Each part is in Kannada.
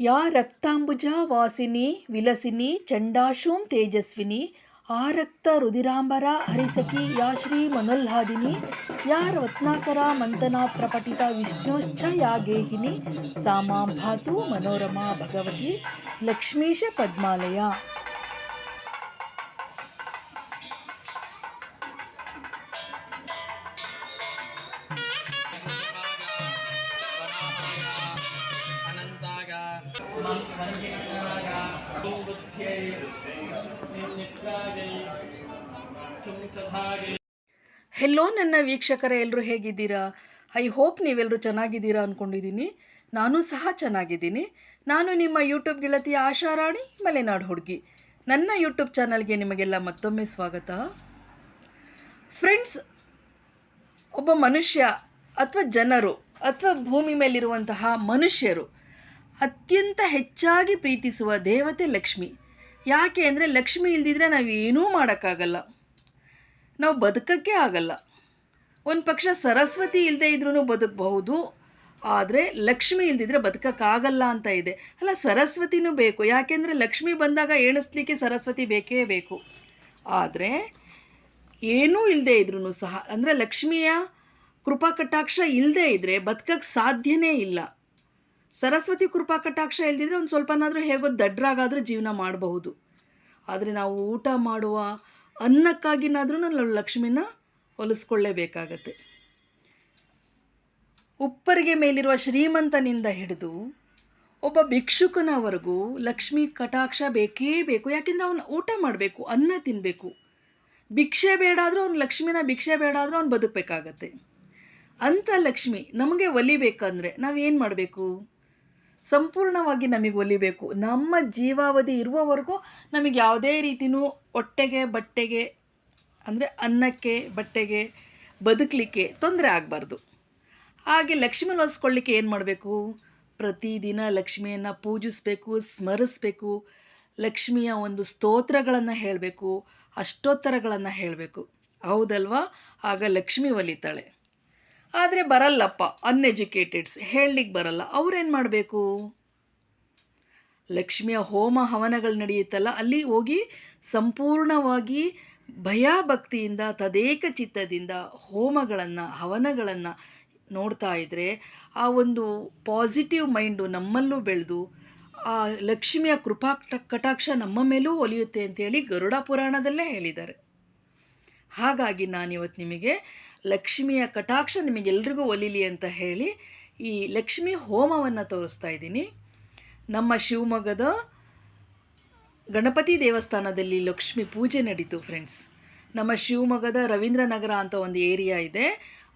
ಯಾ ರಕ್ತಾಂಬುಜಾ ವಾಸಿನಿ ವಿಲಸಿನಿ ಚಂಡಾಶೂಂ ತೇಜಸ್ವಿನಿ, ಆ ರಕ್ತ ರುಧಿರಾಂಬರ ಹರಿಸಕಿ ಯಾ ಶ್ರೀ ಮನೋಲ್ಹಾದಿನಿ ಯಾ ರತ್ನಾಕರ ಮಂಥನಾತ್ ಪ್ರಪಟಿತ ವಿಷ್ಣುಶ್ಚ ಯಾ ಗೇಹಿನಿ ಸಾಮಾಂ ಭಾತು ಮನೋರಮಾ ಭಗವತಿ ಲಕ್ಷ್ಮೀಶ ಪದ್ಮಾಲಯ. ಹೆಲೋ ನನ್ನ ವೀಕ್ಷಕರ ಎಲ್ಲರೂ ಹೇಗಿದ್ದೀರಾ? ಐ ಹೋಪ್ ನೀವೆಲ್ಲರೂ ಚೆನ್ನಾಗಿದ್ದೀರಾ ಅಂದ್ಕೊಂಡಿದ್ದೀನಿ ನಾನು ಸಹ ಚೆನ್ನಾಗಿದ್ದೀನಿ. ನಾನು ನಿಮ್ಮ ಯೂಟ್ಯೂಬ್ ಗೆಳತಿ ಆಶಾರಾಣಿ ಮಲೆನಾಡು ಹುಡುಗಿ. ನನ್ನ ಯೂಟ್ಯೂಬ್ ಚಾನಲ್ಗೆ ನಿಮಗೆಲ್ಲ ಮತ್ತೊಮ್ಮೆ ಸ್ವಾಗತ. ಫ್ರೆಂಡ್ಸ್ ಒಬ್ಬ ಮನುಷ್ಯ ಅಥವಾ ಜನರು ಅಥವಾ ಭೂಮಿ ಮೇಲಿರುವಂತಹ ಮನುಷ್ಯರು ಅತ್ಯಂತ ಹೆಚ್ಚಾಗಿ ಪ್ರೀತಿಸುವ ದೇವತೆ ಲಕ್ಷ್ಮಿ. ಯಾಕೆ ಅಂದರೆ ಲಕ್ಷ್ಮಿ ಇಲ್ದಿದ್ರೆ ನಾವು ಏನೂ ಮಾಡೋಕ್ಕಾಗಲ್ಲ. ನಾವು ಬದುಕಕ್ಕೆ ಆಗಲ್ಲ. ಒಂದು ಪಕ್ಷ ಸರಸ್ವತಿ ಇಲ್ಲದೆ ಇದ್ರೂ ಬದುಕಬಹುದು, ಆದರೆ ಲಕ್ಷ್ಮಿ ಇಲ್ದಿದ್ರೆ ಬದುಕಕ್ಕಾಗಲ್ಲ ಅಂತ ಇದೆ. ಅಲ್ಲ, ಸರಸ್ವತಿನೂ ಬೇಕು. ಯಾಕೆಂದರೆ ಲಕ್ಷ್ಮಿ ಬಂದಾಗ ಏಳಿಸ್ಲಿಕ್ಕೆ ಸರಸ್ವತಿ ಬೇಕೇ ಬೇಕು. ಆದರೆ ಏನೂ ಇಲ್ಲದೆ ಇದ್ರೂ ಸಹ, ಅಂದರೆ ಲಕ್ಷ್ಮಿಯ ಕೃಪಾ ಕಟಾಕ್ಷ ಇಲ್ಲದೆ ಇದ್ದರೆ ಬದುಕಕ್ಕೆ ಸಾಧ್ಯನೇ ಇಲ್ಲ. ಸರಸ್ವತಿ ಕೃಪಾ ಕಟಾಕ್ಷ ಇಲ್ದಿದ್ರೆ ಒಂದು ಸ್ವಲ್ಪನಾದರೂ ಹೇಗೋ ದಡ್ರಾಗಾದರೂ ಜೀವನ ಮಾಡಬಹುದು. ಆದರೆ ನಾವು ಊಟ ಮಾಡುವ ಅನ್ನಕ್ಕಾಗಿನಾದ್ರೂ ನಾವು ಲಕ್ಷ್ಮಿನ ಹೊಲಿಸ್ಕೊಳ್ಳೇಬೇಕಾಗತ್ತೆ. ಉಪ್ಪರಿಗೆ ಮೇಲಿರುವ ಶ್ರೀಮಂತನಿಂದ ಹಿಡಿದು ಒಬ್ಬ ಭಿಕ್ಷುಕನವರೆಗೂ ಲಕ್ಷ್ಮಿ ಕಟಾಕ್ಷ ಬೇಕೇ ಬೇಕು. ಯಾಕೆಂದರೆ ಅವನು ಊಟ ಮಾಡಬೇಕು, ಅನ್ನ ತಿನ್ನಬೇಕು ಭಿಕ್ಷೆ ಬೇಡಾದರೂ ಅವ್ನು ಲಕ್ಷ್ಮಿನ ಭಿಕ್ಷೆ ಬೇಡಾದರೂ ಅವ್ನು ಬದುಕಬೇಕಾಗತ್ತೆ. ಅಂಥ ಲಕ್ಷ್ಮಿ ನಮಗೆ ಒಲಿಬೇಕಂದ್ರೆ ನಾವೇನು ಮಾಡಬೇಕು? ಸಂಪೂರ್ಣವಾಗಿ ನಮಗೆ ಒಲಿಬೇಕು. ನಮ್ಮ ಜೀವಾವಧಿ ಇರುವವರೆಗೂ ನಮಗೆ ಯಾವುದೇ ರೀತಿಯೂ ಹೊಟ್ಟೆಗೆ, ಬಟ್ಟೆಗೆ, ಅಂದರೆ ಅನ್ನಕ್ಕೆ, ಬಟ್ಟೆಗೆ ಬದುಕಲಿಕ್ಕೆ ತೊಂದರೆ ಆಗಬಾರ್ದು. ಹಾಗೆ ಲಕ್ಷ್ಮಿ ಒಲಿಸ್ಕೊಳ್ಳಿಕ್ಕೆ ಏನು ಮಾಡಬೇಕು? ಪ್ರತಿದಿನ ಲಕ್ಷ್ಮಿಯನ್ನು ಪೂಜಿಸಬೇಕು, ಸ್ಮರಿಸ್ಬೇಕು. ಲಕ್ಷ್ಮಿಯ ಒಂದು ಸ್ತೋತ್ರಗಳನ್ನು ಹೇಳಬೇಕು, ಅಷ್ಟೋತ್ತರಗಳನ್ನು ಹೇಳಬೇಕು. ಹೌದಲ್ವಾ? ಆಗ ಲಕ್ಷ್ಮಿ ಒಲಿತಾಳೆ. ಆದರೆ ಬರಲ್ಲಪ್ಪ ಅನ್ಎಜುಕೇಟೆಡ್ಸ್ ಹೇಳಲಿಕ್ಕೆ ಬರಲ್ಲ. ಅವ್ರೇನು ಮಾಡಬೇಕು? ಲಕ್ಷ್ಮಿಯ ಹೋಮ ಹವನಗಳು ನಡೆಯುತ್ತಲ್ಲ, ಅಲ್ಲಿ ಹೋಗಿ ಸಂಪೂರ್ಣವಾಗಿ ಭಯಭಕ್ತಿಯಿಂದ, ತದೇಕ ಚಿತ್ತದಿಂದ ಹೋಮಗಳನ್ನು, ಹವನಗಳನ್ನು ನೋಡ್ತಾ ಇದ್ದರೆ ಆ ಒಂದು ಪಾಸಿಟಿವ್ ಮೈಂಡು ನಮ್ಮಲ್ಲೂ ಬೆಳೆದು, ಆ ಲಕ್ಷ್ಮಿಯ ಕೃಪಾ ಕಟಾಕ್ಷ ನಮ್ಮ ಮೇಲೂ ಒಲಿಯುತ್ತೆ ಅಂತೇಳಿ ಗರುಡ ಪುರಾಣದಲ್ಲೇ ಹೇಳಿದ್ದಾರೆ. ಹಾಗಾಗಿ ನಾನಿವತ್ತು ನಿಮಗೆ ಲಕ್ಷ್ಮಿಯ ಕಟಾಕ್ಷ ನಿಮಗೆಲ್ರಿಗೂ ಒಲಿಲಿ ಅಂತ ಹೇಳಿ ಈ ಲಕ್ಷ್ಮಿ ಹೋಮವನ್ನು ತೋರಿಸ್ತಾ ಇದ್ದೀನಿ. ನಮ್ಮ ಶಿವಮೊಗ್ಗದ ಗಣಪತಿ ದೇವಸ್ಥಾನದಲ್ಲಿ ಲಕ್ಷ್ಮಿ ಪೂಜೆ ನಡೀತು ಫ್ರೆಂಡ್ಸ್ ನಮ್ಮ ಶಿವಮೊಗ್ಗದ ರವೀಂದ್ರನಗರ ಅಂತ ಒಂದು ಏರಿಯಾ ಇದೆ.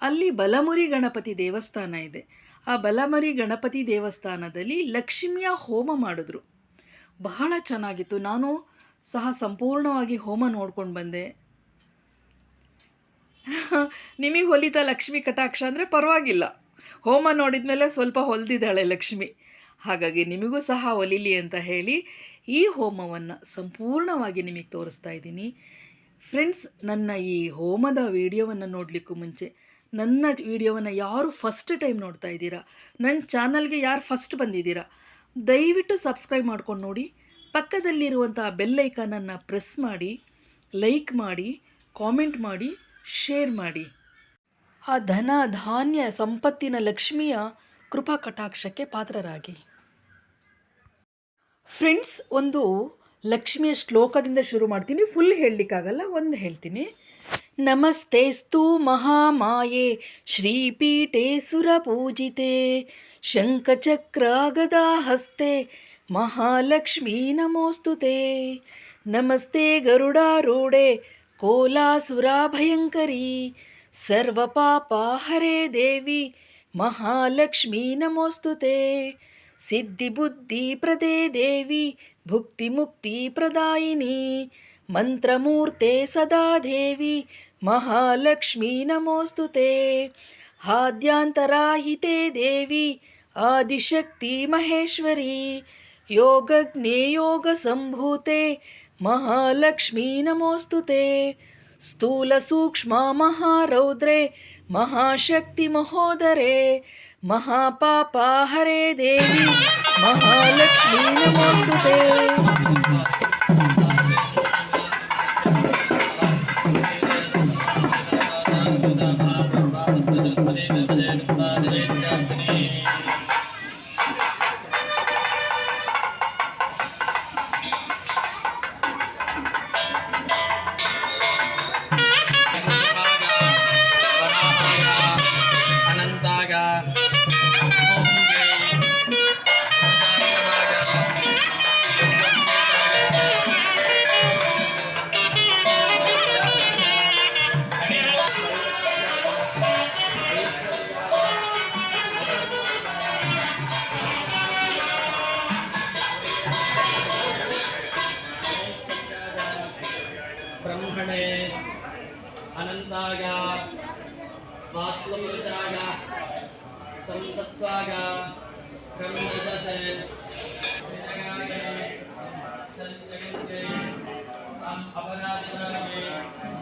ಅಲ್ಲಿ ಬಲಮುರಿ ಗಣಪತಿ ದೇವಸ್ಥಾನ ಇದೆ. ಆ ಬಲಮುರಿ ಗಣಪತಿ ದೇವಸ್ಥಾನದಲ್ಲಿ ಲಕ್ಷ್ಮಿಯ ಹೋಮ ಮಾಡಿದ್ರು. ಬಹಳ ಚೆನ್ನಾಗಿತ್ತು. ನಾನು ಸಹ ಸಂಪೂರ್ಣವಾಗಿ ಹೋಮ ನೋಡ್ಕೊಂಡು ಬಂದೆ. ನಿಮಗೆ ಹೊಲಿತ ಲಕ್ಷ್ಮಿ ಕಟಾಕ್ಷ ಅಂದರೆ ಪರವಾಗಿಲ್ಲ. ಹೋಮ ನೋಡಿದ ಮೇಲೆ ಸ್ವಲ್ಪ ಹೊಲಿದಿದ್ದಾಳೆ ಲಕ್ಷ್ಮಿ. ಹಾಗಾಗಿ ನಿಮಗೂ ಸಹ ಒಲಿಲಿ ಅಂತ ಹೇಳಿ ಈ ಹೋಮವನ್ನು ಸಂಪೂರ್ಣವಾಗಿ ನಿಮಗೆ ತೋರಿಸ್ತಾ ಇದ್ದೀನಿ. ಫ್ರೆಂಡ್ಸ್, ನನ್ನ ಈ ಹೋಮದ ವಿಡಿಯೋವನ್ನು ನೋಡಲಿಕ್ಕೂ ಮುಂಚೆ ನನ್ನ ವಿಡಿಯೋವನ್ನು ಯಾರು ಫಸ್ಟ್ ಟೈಮ್ ನೋಡ್ತಾ ಇದ್ದೀರಾ? ನನ್ನ ಚಾನಲ್ಗೆ ಯಾರು ಫಸ್ಟ್ ಬಂದಿದ್ದೀರಾ? ದಯವಿಟ್ಟು ಸಬ್ಸ್ಕ್ರೈಬ್ ಮಾಡ್ಕೊಂಡು ನೋಡಿ. ಪಕ್ಕದಲ್ಲಿರುವಂಥ ಬೆಲ್ಲೈಕನನ್ನು ಪ್ರೆಸ್ ಮಾಡಿ ಲೈಕ್ ಮಾಡಿ ಕಾಮೆಂಟ್ ಮಾಡಿ. ಶೇರ್ ಮಾಡಿ. ಆ ಧನ ಧಾನ್ಯ ಸಂಪತ್ತಿನ ಲಕ್ಷ್ಮಿಯ ಕೃಪಾ ಕಟಾಕ್ಷಕ್ಕೆ ಪಾತ್ರರಾಗಿ. ಫ್ರೆಂಡ್ಸ್, ಒಂದು ಲಕ್ಷ್ಮಿಯ ಶ್ಲೋಕದಿಂದ ಶುರು ಮಾಡ್ತೀನಿ. ಫುಲ್ ಹೇಳಲಿಕ್ಕಾಗಲ್ಲ, ಒಂದು ಹೇಳ್ತೀನಿ. ನಮಸ್ತೆಸ್ತು ಮಹಾಮಾಯೆ ಶ್ರೀಪೀಠೆ ಶಂಖಚಕ್ರ ಗದಾ ಹಸ್ತೆ ಮಹಾಲಕ್ಷ್ಮೀ ನಮೋಸ್ತುತೆ. ನಮಸ್ತೆ ಗರುಡಾರೂಢೆ कोलासुराभयङ्करी सर्वपापा हरे देवि महालक्ष्मी नमोऽस्तु ते। सिद्धिबुद्धिप्रदे देवि भुक्तिमुक्तिप्रदायिनी मन्त्रमूर्ते सदा देवि महालक्ष्मी नमोऽस्तु ते। आद्यान्तराहिते देवि आदिशक्तिमहेश्वरी योगग्नेयोगसम्भूते महालक्ष्मी नमोऽस्तु स्थूल सूक्ष्म महारौद्रे महाशक्ति महोदरे महापापा हरे देवी महालक्ष्मी नमोऽस्तु संसत्वागा वास्तवम विचारागा संसत्वागा कर्मजसे जगागे संजगते हम अपराध करागे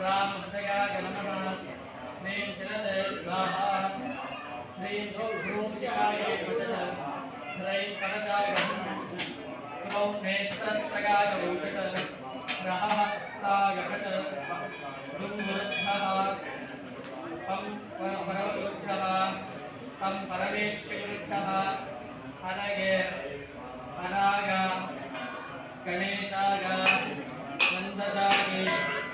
रामहृदयाय नमः श्रीं शिरसे स्वाहा श्रीं गुरुशिखाय वचन ह्रैं कनकाय ह्रौं नेत्रत्रयाय भूषट रहः ताय घट दुर्वृद्धः तं परवृद्धः तं परमेश्वरवृद्धः हरये हराग गणेशाग नन्ददागे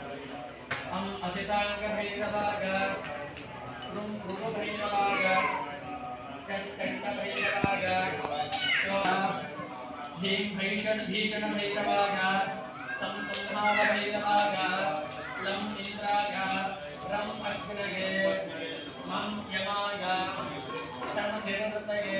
अम् असिताङ्गभैरवाग ऋं ऋगुभैरवाग कण्ठभैरवाग भीं भैषण भीषणभैरवाग सं संहारभैरवाग लं इन्द्राग रं अग्नगे मं यमाग शं निरृतये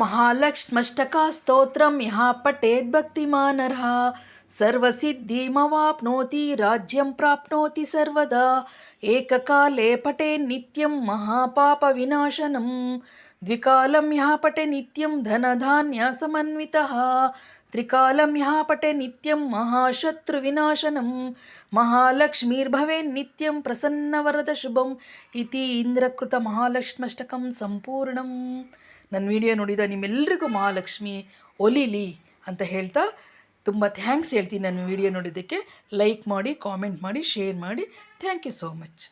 महालक्ष्मष्टकास्तोत्रं ह्यः पटेद्भक्तिमानरः सर्वसिद्धिमवाप्नोति राज्यं प्राप्नोति सर्वदा एककाले पटेन् नित्यं महापापविनाशनं द्विकालं यः पटे नित्यं धनधान्यसमन्वितः त्रिकालं यः पटे नित्यं महाशत्रुविनाशनं महालक्ष्मीर्भवेन्नित्यं प्रसन्नवरदशुभम् इति इन्द्रकृतमहालक्ष्मष्टकं सम्पूर्णम्। ನನ್ನ ವಿಡಿಯೋ ನೋಡಿದ ನಿಮ್ಮೆಲ್ಲರಿಗೂ ಮಹಾಲಕ್ಷ್ಮಿ ಒಲಿಲಿ ಅಂತ ಹೇಳ್ತಾ ತುಂಬ ಥ್ಯಾಂಕ್ಸ್ ಹೇಳ್ತೀನಿ ನನ್ನ ವಿಡಿಯೋ ನೋಡಿದ್ದಕ್ಕೆ. ಲೈಕ್ ಮಾಡಿ ಕಾಮೆಂಟ್ ಮಾಡಿ ಶೇರ್ ಮಾಡಿ. Thank you so much